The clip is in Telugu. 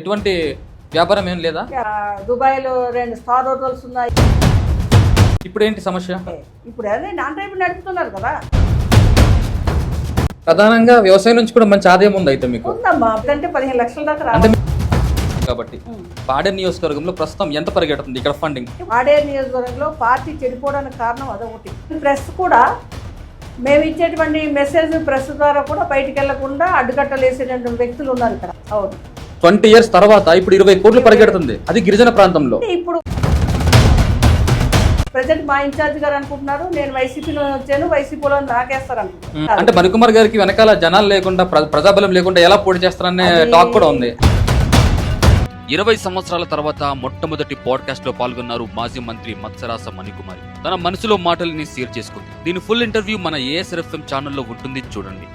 ఎటువంటి వ్యాపారం ఏం లేదా? దుబాయ్లో రెండు స్టార్ హోటల్స్ ఉన్నాయి. ఇప్పుడు ఏంటి సమస్య ఇప్పుడు అదే నాన్ టైప్ నడుపుతున్నారు కదా. ప్రధానంగా వ్యవసాయం నుంచి కూడా మంచి ఆదాయం ఉంది అయితే మీకు. ఉందమ్మా అంటే పదిహేను లక్షల దాకా రావాలి. కాబట్టి పాడేరు నియోజకవర్గంలో ప్రస్తుతం ఎంత పరిగెడుతుంది ఇక్కడ ఫండింగ్ వాడే నియోజకవర్గంలో పార్టీ చెడిపోవడానికి కారణం అదొకటి. ప్రెస్ కూడా మేము ఇచ్చేటువంటి మెసేజ్ ప్రెస్ ద్వారా కూడా బయటికి వెళ్ళకుండా అడ్డుకట్టలు వేసేటువంటి వ్యక్తులు ఉన్నారు ఇక్కడ. అవును. ట్వంటీ ఇయర్స్ తర్వాత ఇప్పుడు ఇరవై కోట్లు పరిగెడుతుంది. అది గిరిజన ప్రాంతంలో. అంటే ఇప్పుడు ప్రజెంట్ మా ఇన్ఛార్జ్ గారు అనుకుంటున్నారు నేను వైసీపీలో వచ్చాను వైసీపీలో నాకేస్తారు ఉమ్, అనుకుంటున్నారు అంటే మణికుమార్ గారికి వెనకాల జనాలు లేకుండా ప్ర- ప్రజాబలం లేకుండా ఎలా పోటీ చేస్తారనే టాక్ కూడా ఉంది. ఇరవై సంవత్సరాల తర్వాత మొట్టమొదటి పాడ్కాస్ట్లో పాల్గొన్నారు మాజీ మంత్రి మత్సరాస మణికుమారి. తన మనసులో మాటల్ని షేర్ చేసుకుంది. దీని ఫుల్ ఇంటర్వ్యూ మన ఏఎస్ఎఫ్ఎం ఛానల్లో ఉంటుంది చూడండి.